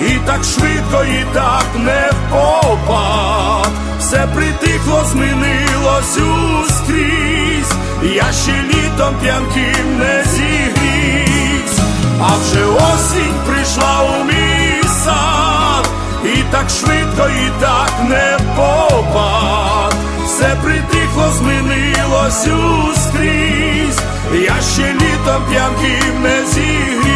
і так швидко, і так не впопад. Все притихло, змінилось ускрізь, я ще літом п'янким не зігрівсь, а вже осінь прийшла у мій сад, і так швидко, і так не впопад. Все притихло, змінилось ускрізь, я ще літом п'янким не зігрівсь.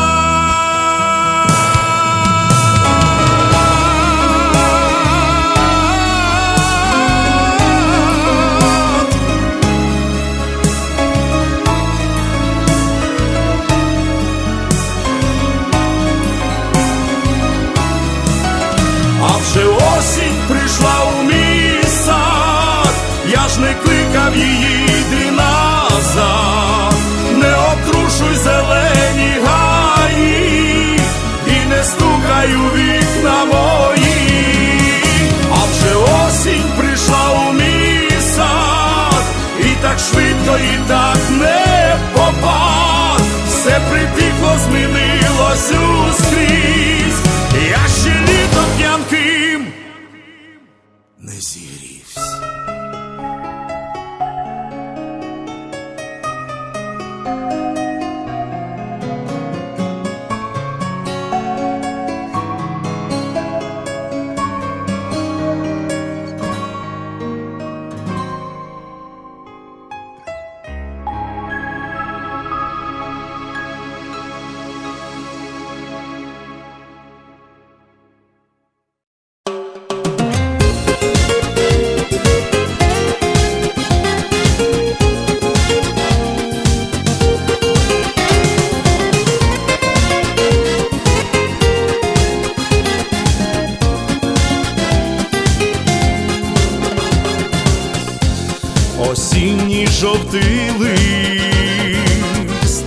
Жовтий лист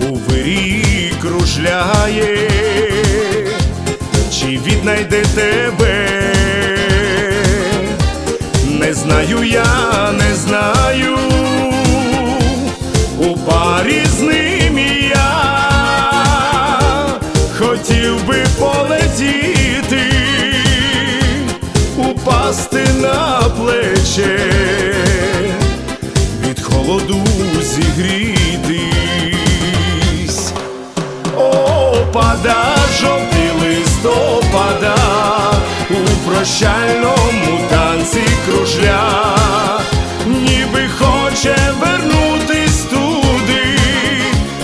у вирі кружляє, чи віднайде тебе? Не знаю я, не знаю, у парі з ним я хотів би полетіти, упасти на плече, холоду зігрітись. Опада, жовтий листопада, у прощальному танці кружля, ніби хоче вернутись туди,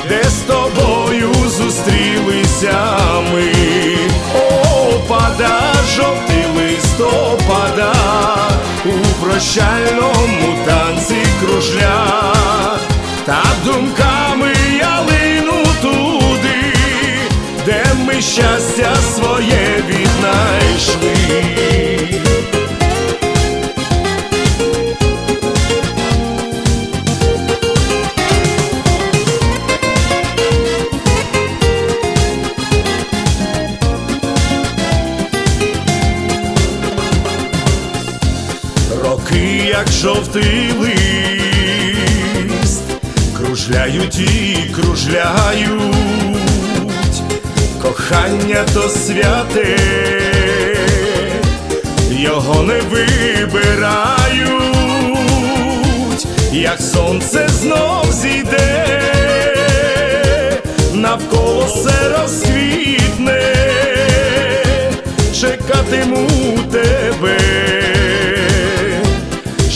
де з тобою зустрілися ми. Опада, жовтий листопада, прощальному танці як жовтий лист, кружляють і кружляють, кохання то святе, його не вибирають, як сонце знов зійде, навколо все розквітне, чекатиму тебе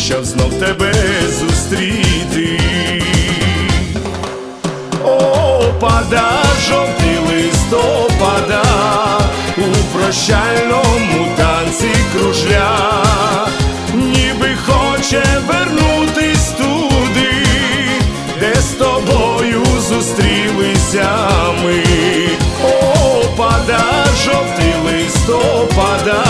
щоб знов тебе зустріти. Опада, жовтий листопада, у прощальному танці кружля, ніби хоче вернутись туди, де з тобою зустрілися ми. Опада, жовтий листопада,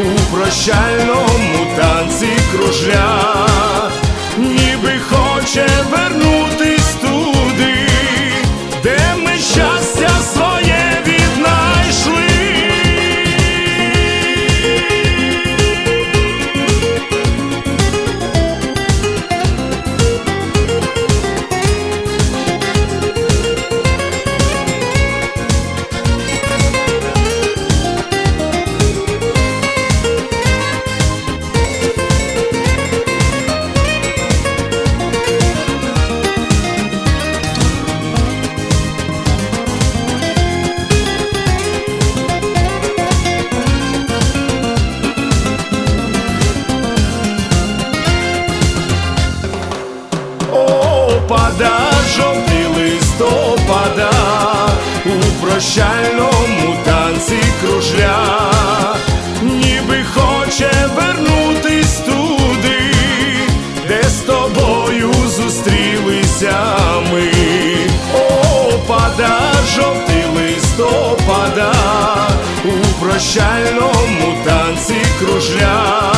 у прощальному танці кружля, ніби хоче вернутись прощальному танці кружля, ніби хоче вернутись туди, де з тобою зустрілися ми. Опада, жовтий листопада, у прощальному танці кружля,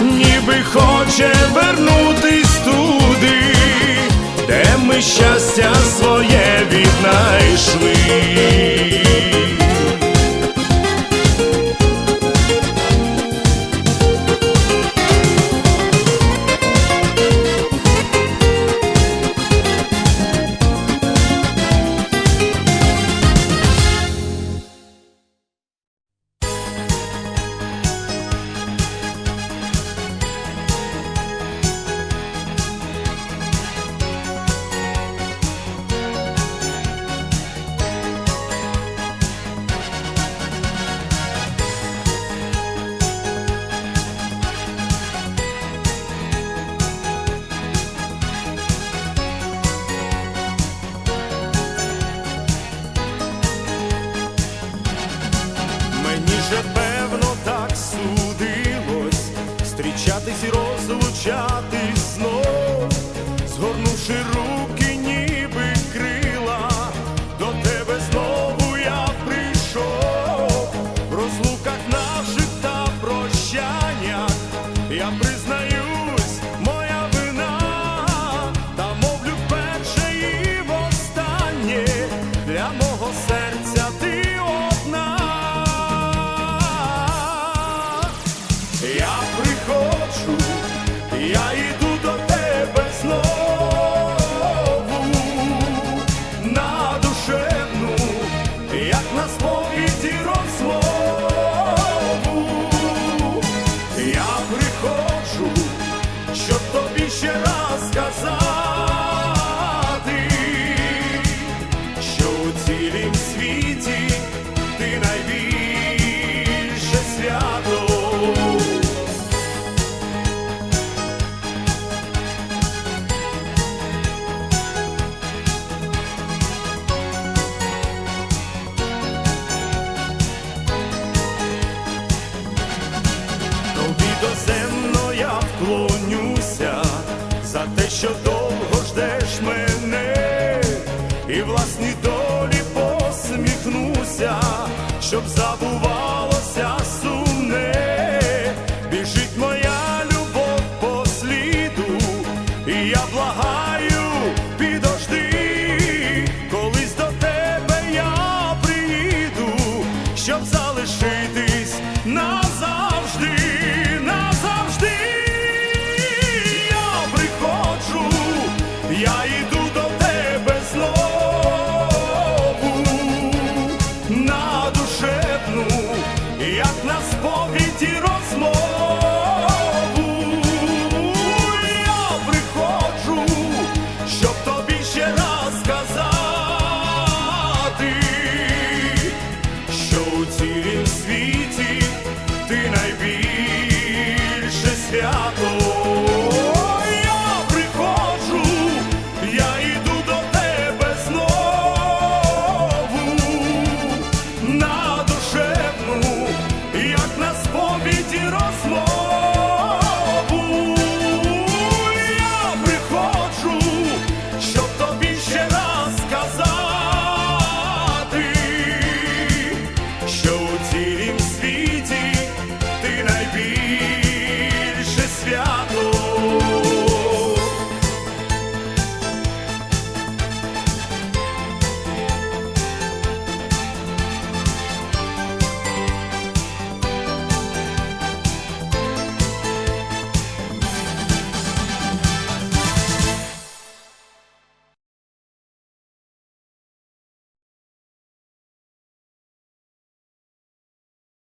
ніби хоче вернутись туди, де ми щастя своє віднайшли. Що довго ждеш мене, і власній долі посміхнуся, щоб забувалося сумне, біжить моя любов по сліду, і я благаю, підожди, колись до тебе я приїду, щоб залишитись